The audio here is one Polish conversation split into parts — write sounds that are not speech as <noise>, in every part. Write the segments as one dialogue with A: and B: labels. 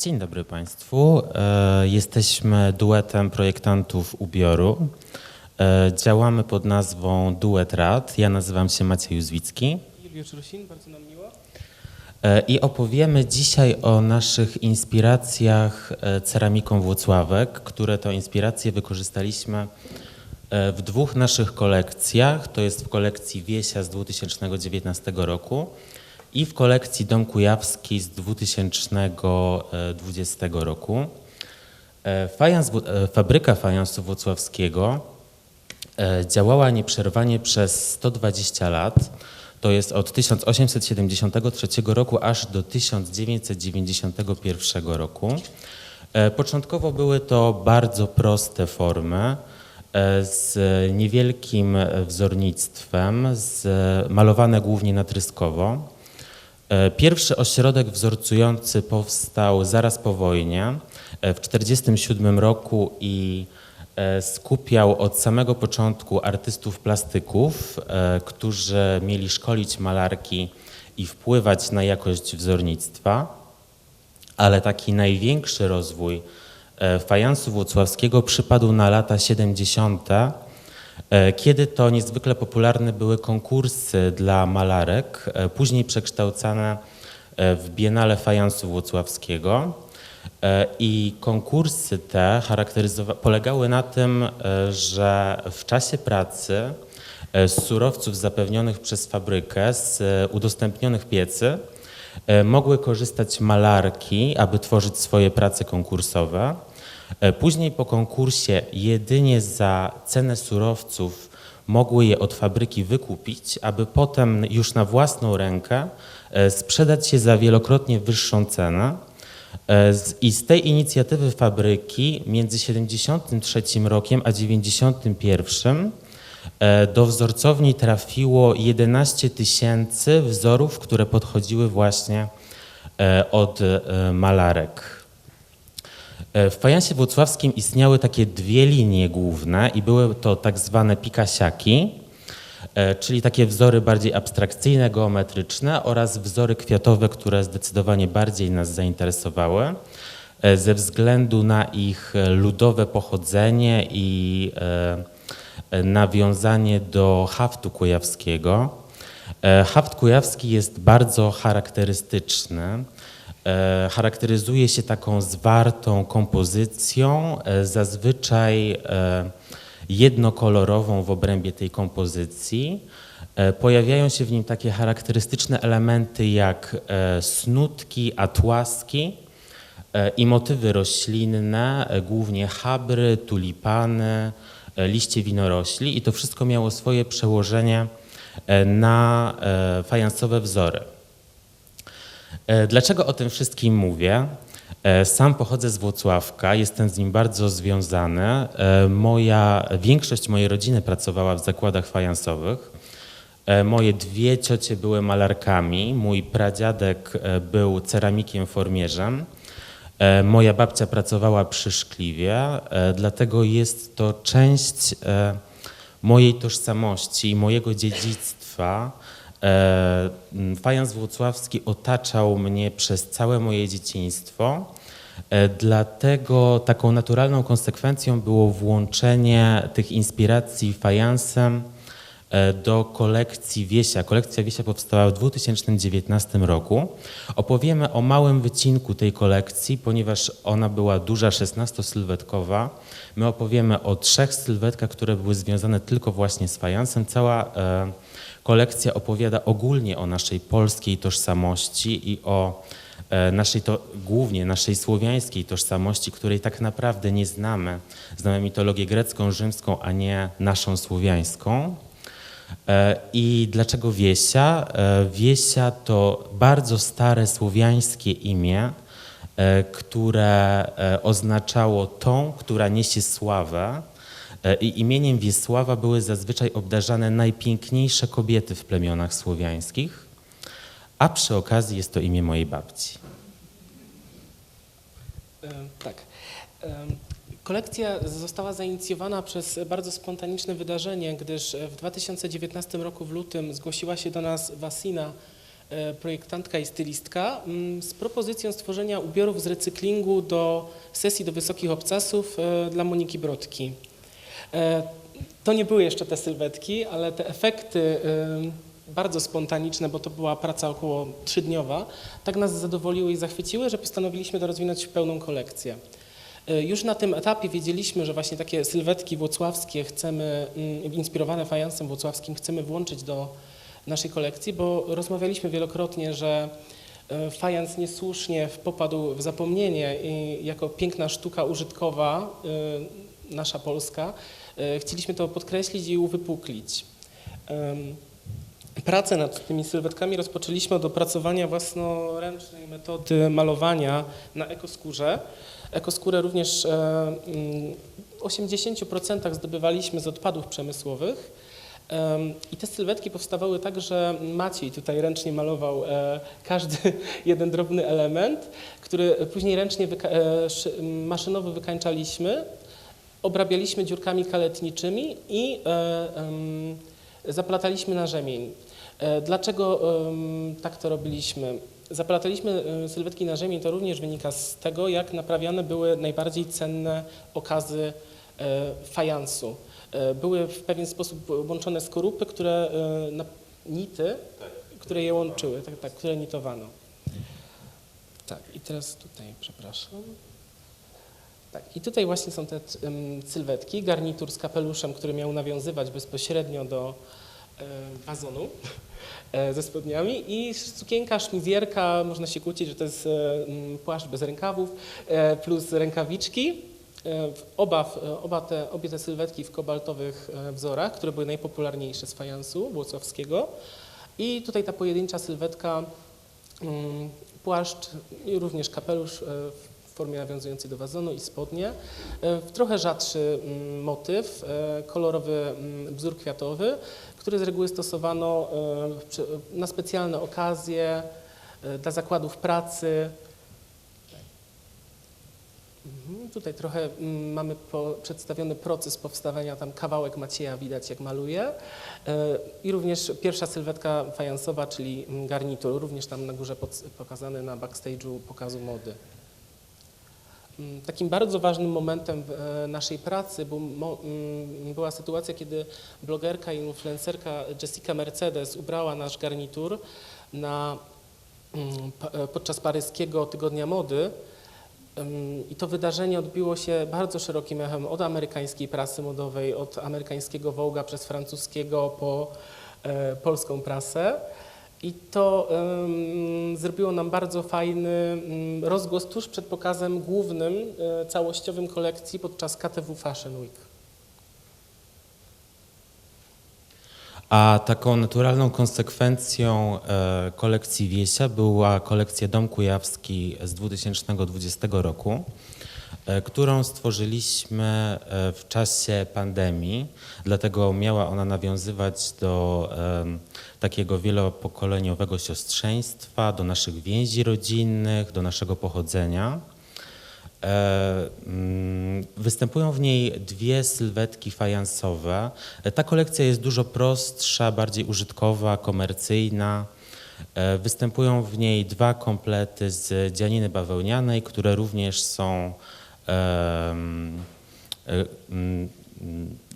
A: Dzień dobry Państwu. E, Jesteśmy duetem projektantów ubioru. E, Działamy pod nazwą Duet Rad. Ja nazywam się Maciej Józwicki
B: Juliusz Rusin, bardzo nam miło.
A: E, i opowiemy dzisiaj o naszych inspiracjach ceramiką Włocławek, które to inspiracje wykorzystaliśmy w dwóch naszych kolekcjach. To jest w kolekcji Wiesia z 2019 roku i w kolekcji Dom Kujawski z 2020 roku. E, Fajans, e, fabryka fajansu włocławskiego e, działała nieprzerwanie przez 120 lat. To jest od 1873 roku aż do 1991 roku. E, Początkowo były to bardzo proste formy e, z niewielkim e, wzornictwem, z, malowane głównie natryskowo. E, Pierwszy ośrodek wzorcujący powstał zaraz po wojnie e, w 1947 roku i e, skupiał od samego początku artystów plastyków, którzy mieli szkolić malarki i wpływać na jakość wzornictwa ale taki największy rozwój fajansu włocławskiego przypadł na lata 70., e, kiedy to niezwykle popularne były konkursy dla malarek, e, później przekształcane e, w Biennale Fajansu Włocławskiego. E, I konkursy te polegały na tym, e, że w czasie pracy e, z surowców zapewnionych przez fabrykę, z e, udostępnionych piecy, e, mogły korzystać malarki, aby tworzyć swoje prace konkursowe. E, Później po konkursie jedynie za cenę surowców mogły je od fabryki wykupić, aby potem już na własną rękę e, sprzedać się za wielokrotnie wyższą cenę. E, I z tej inicjatywy fabryki między 73 rokiem a 91 e, do wzorcowni trafiło 11 tysięcy wzorów, które podchodziły właśnie od malarek. E, W fajansie włocławskim istniały takie dwie linie główne i były to tak zwane pikasiaki, e, czyli takie wzory bardziej abstrakcyjne, geometryczne oraz wzory kwiatowe, które zdecydowanie bardziej nas zainteresowały e, ze względu na ich ludowe pochodzenie i nawiązanie do haftu kujawskiego. Haft kujawski jest bardzo charakterystyczny. E, Charakteryzuje się taką zwartą kompozycją, e, zazwyczaj e, jednokolorową w obrębie tej kompozycji. Pojawiają się w nim takie charakterystyczne elementy jak snutki, atłaski i motywy roślinne, głównie chabry, tulipany, liście winorośli i to wszystko miało swoje przełożenie na fajansowe wzory. E, Dlaczego o tym wszystkim mówię? E, Sam pochodzę z Włocławka, jestem z nim bardzo związany. E, Moja, większość mojej rodziny pracowała w zakładach fajansowych. Moje dwie ciocie były malarkami, mój pradziadek był ceramikiem formierzem. Moja babcia pracowała przy szkliwie, dlatego jest to część mojej tożsamości i mojego dziedzictwa. E, Fajans włocławski otaczał mnie przez całe moje dzieciństwo. E, Dlatego taką naturalną konsekwencją było włączenie tych inspiracji fajansem e, do kolekcji Wiesia. Kolekcja Wiesia powstała w 2019 roku. Opowiemy o małym wycinku tej kolekcji, ponieważ ona była duża, 16-sylwetkowa. My opowiemy o trzech sylwetkach, które były związane tylko właśnie z fajansem. Cała kolekcja opowiada ogólnie o naszej polskiej tożsamości i o e, naszej to, głównie naszej słowiańskiej tożsamości, której tak naprawdę nie znamy. Znamy mitologię grecką, rzymską, a nie naszą słowiańską. E, I dlaczego Wiesia? E, Wiesia to bardzo stare słowiańskie imię, które oznaczało tą, która niesie sławę. E, I imieniem Wiesława były zazwyczaj obdarzane najpiękniejsze kobiety w plemionach słowiańskich, a przy okazji jest to imię mojej babci.
B: E, Tak. E, Kolekcja została zainicjowana przez bardzo spontaniczne wydarzenie, gdyż w 2019 roku w lutym zgłosiła się do nas Wasina projektantka i stylistka, mm, z propozycją stworzenia ubiorów z recyklingu do sesji do wysokich obcasów dla Moniki Brodki. E, To nie były jeszcze te sylwetki, ale te efekty e, bardzo spontaniczne, bo to była praca około trzydniowa, tak nas zadowoliły i zachwyciły, że postanowiliśmy rozwinąć pełną kolekcję. E, Już na tym etapie wiedzieliśmy, że właśnie takie sylwetki włocławskie chcemy, mm, inspirowane fajansem włocławskim, chcemy włączyć do naszej kolekcji, bo rozmawialiśmy wielokrotnie, że fajans niesłusznie popadł w zapomnienie i jako piękna sztuka użytkowa, nasza polska, e, chcieliśmy to podkreślić i uwypuklić. Pracę nad tymi sylwetkami rozpoczęliśmy od opracowania własnoręcznej metody malowania na ekoskórze. Ekoskórę również e, mm, w 80% zdobywaliśmy z odpadów przemysłowych. Em, I te sylwetki powstawały tak, że Maciej tutaj ręcznie malował e, każdy <laughs> jeden drobny element, który później ręcznie e, maszynowo wykańczaliśmy, obrabialiśmy dziurkami kaletniczymi i e, zaplataliśmy na rzemień. E, Dlaczego tak to robiliśmy? Zaplataliśmy e, sylwetki na rzemień, to również wynika z tego, jak naprawiane były najbardziej cenne okazy fajansu. Były w pewien sposób łączone skorupy, które, nity, które je łączyły, tak, tak, które nitowano. Tak, i teraz tutaj, przepraszam. Tak, i tutaj właśnie są te em, sylwetki, garnitur z kapeluszem, który miał nawiązywać bezpośrednio do wazonu <laughs> e, ze spodniami i sukienka, szmizjerka, można się kłócić, że to jest płaszcz bez rękawów, e, plus rękawiczki. E, Oba, oba te, obie te sylwetki w kobaltowych e, wzorach, które były najpopularniejsze z fajansu włocławskiego. I tutaj ta pojedyncza sylwetka, mm, płaszcz i również kapelusz formie nawiązującej do wazonu i spodnie. E, Trochę rzadszy mm, motyw, e, kolorowy mm, bzór kwiatowy, który z reguły stosowano e, na specjalne okazje, dla zakładów pracy. Mhm, Tutaj trochę mm, mamy po, przedstawiony proces powstawania, tam kawałek Macieja widać jak maluje. I również pierwsza sylwetka fajansowa, czyli garnitur, również tam na górze pod, pokazany na backstage'u pokazu mody. Mm, Takim bardzo ważnym momentem e, naszej pracy był, mm, była sytuacja, kiedy blogerka i influencerka Jessica Mercedes ubrała nasz garnitur na, mm, e, podczas paryskiego Tygodnia Mody. I to wydarzenie odbiło się bardzo szerokim echem od amerykańskiej prasy modowej, od amerykańskiego Vogue'a przez francuskiego po e, polską prasę. I to ym, zrobiło nam bardzo fajny ym, rozgłos tuż przed pokazem głównym, e, całościowym kolekcji podczas KTW Fashion Week.
A: A taką naturalną konsekwencją e, kolekcji Wiesia była kolekcja Dom Kujawski z 2020 roku, którą stworzyliśmy e, w czasie pandemii. Dlatego miała ona nawiązywać do takiego wielopokoleniowego siostrzeństwa, do naszych więzi rodzinnych, do naszego pochodzenia. E, mm, Występują w niej dwie sylwetki fajansowe. E, Ta kolekcja jest dużo prostsza, bardziej użytkowa, komercyjna. E, Występują w niej dwa komplety z dzianiny bawełnianej, które również są. Mm, mm,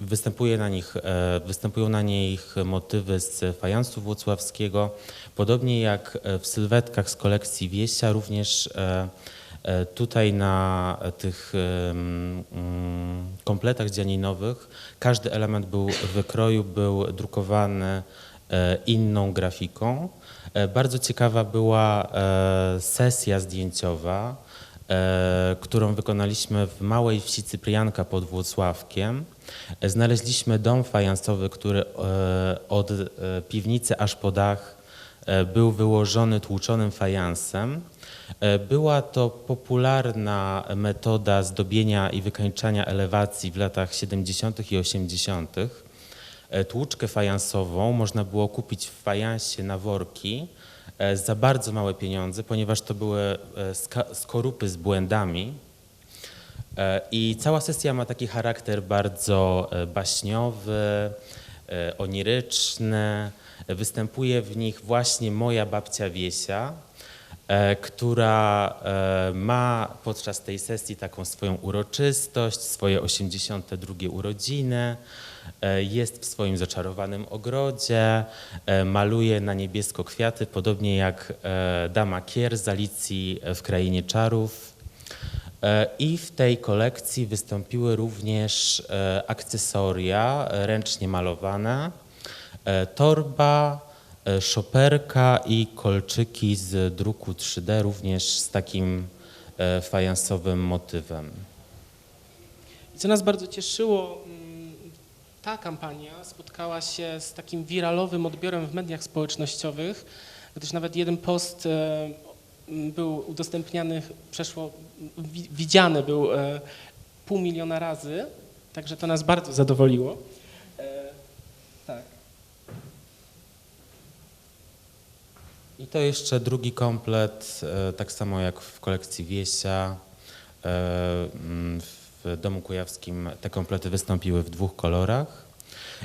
A: Występuje na nich, e, występują na nich motywy z fajansu włocławskiego. Podobnie jak w sylwetkach z kolekcji Wiesia, również e, E, Tutaj na tych mm, kompletach dzianinowych każdy element był wykroju był drukowany inną grafiką. Bardzo ciekawa była sesja zdjęciowa, którą wykonaliśmy w małej wsi Cyprianka pod Włocławkiem. E, Znaleźliśmy dom fajansowy, który e, od e, piwnicy aż po dach e, był wyłożony tłuczonym fajansem. E, Była to popularna metoda zdobienia i wykańczania elewacji w latach 70. i 80. E, Tłuczkę fajansową można było kupić w fajansie na worki e, za bardzo małe pieniądze, ponieważ to były e, skorupy z błędami. E, I cała sesja ma taki charakter bardzo e, baśniowy, e, oniryczny. Występuje w nich właśnie moja babcia Wiesia, e, która e, ma podczas tej sesji taką swoją uroczystość, swoje 82 urodziny, e, jest w swoim zaczarowanym ogrodzie, e, maluje na niebiesko kwiaty, podobnie jak e, dama Kier z Alicji w Krainie Czarów. E, I w tej kolekcji wystąpiły również e, akcesoria e, ręcznie malowane, e, torba, e, szoperka i kolczyki z druku 3D, również z takim e, fajansowym motywem.
B: Co nas bardzo cieszyło, mm, ta kampania spotkała się z takim wiralowym odbiorem w mediach społecznościowych, gdyż nawet jeden post e, był udostępniany, przeszło, wi- widziany był e, pół miliona razy, także to nas bardzo zadowoliło. E, Tak.
A: I to jeszcze drugi komplet, e, tak samo jak w kolekcji Wiesia. e, mm, W Domu Kujawskim te komplety wystąpiły w dwóch kolorach.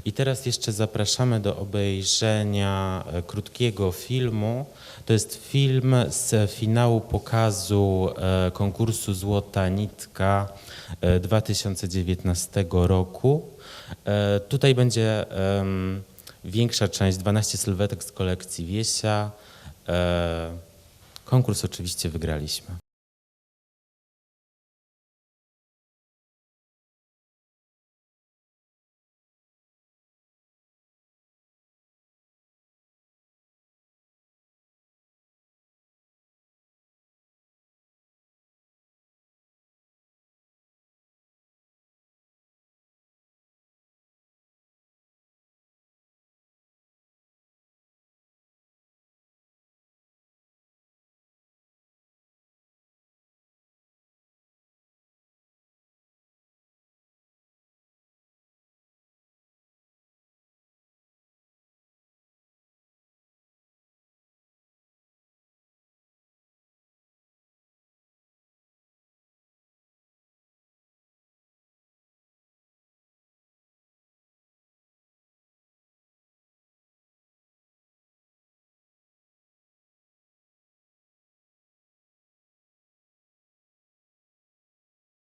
A: I teraz jeszcze zapraszamy do obejrzenia e, krótkiego filmu. To jest film z finału pokazu konkursu Złota Nitka e, 2019 roku. Tutaj będzie większa część, 12 sylwetek z kolekcji Wiesia. E, Konkurs oczywiście wygraliśmy.